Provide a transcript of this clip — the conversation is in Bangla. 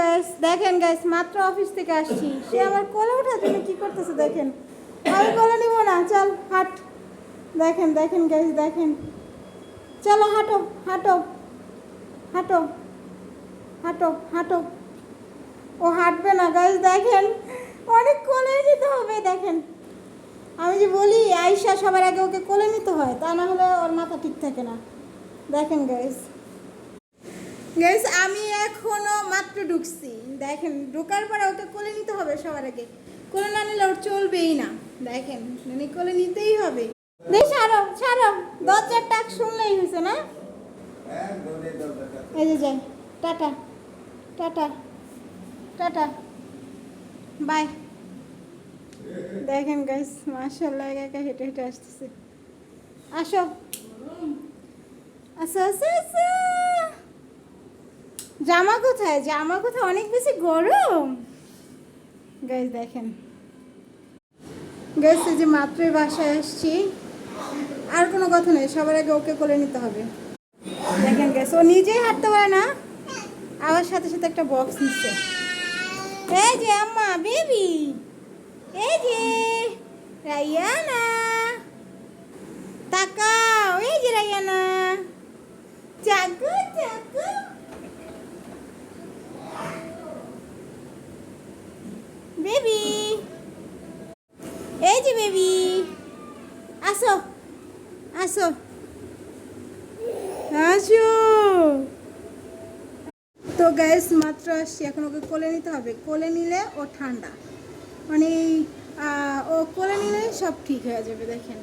গাইস দেখেন গাইস মাত্র অফিস থেকে আসছি। সে আমার কোলে ওঠার জন্য কি করতেছে দেখেন? আমি কোলে নিব না, চল, হাট। দেখেন দেখেন গাইস দেখেন। চলো, হাঁটো হাঁটো। হাঁটো হাঁটো হাঁটো। ও হাঁটবে না গাইস দেখেন। অনেক কোলে নিতে হবে, দেখেন। আমি যে বলি আয়সা সবার আগে ওকে কোলে নিতে হয়, তা না হলে ওর মাথা ঠিক থাকে না। দেখেন গাইস গাইস আমি এখনও মাত্র ঢুকছি। দেখেন, ঢোকার পরে ওকে কোলে নিতে হবে সবার আগে। কোলে না নিলে ওর চলবেই না। দেখেন মানে কোলে নিতেই হবে। দেখ, ছাড়ো ছাড়ো। দরজার টাক শুনলেই হয়েছে, না? এই যে, যাই। Tata tata tata. বাই। দেখেন গাইস মাশাআল্লাহ, একা একা হেঁটে হেঁটে আসতেছে। আসো। আসো আসো আসো। জামা কোথায়? জামা কোথায়? অনেক বেশি গরম। গাইস দেখেন। এই যে মাত্রই বাসায় আসছি। আর কোনো কথা নেই, সবার আগে ওকে করে নিতে হবে। দেখেন গাইস ও নিজেই হাঁটতে পারে না। আবার সাথে সাথে একটা বক্স নিচ্ছে। এই যে আম্মা বেবি এই যে, রাইয়ানা। তাকাও, এই যে রাইয়ানা। চাকু চাকু বেবি এই যে বেবি আসো আসো। আসো। তো গ্যাস মাত্র আসছি, এখন ওকে কোলে নিতে হবে। কোলে নিলে ও ঠান্ডা। মানে ও কোলে নিলে সব ঠিক হয়ে যাবে, দেখেন।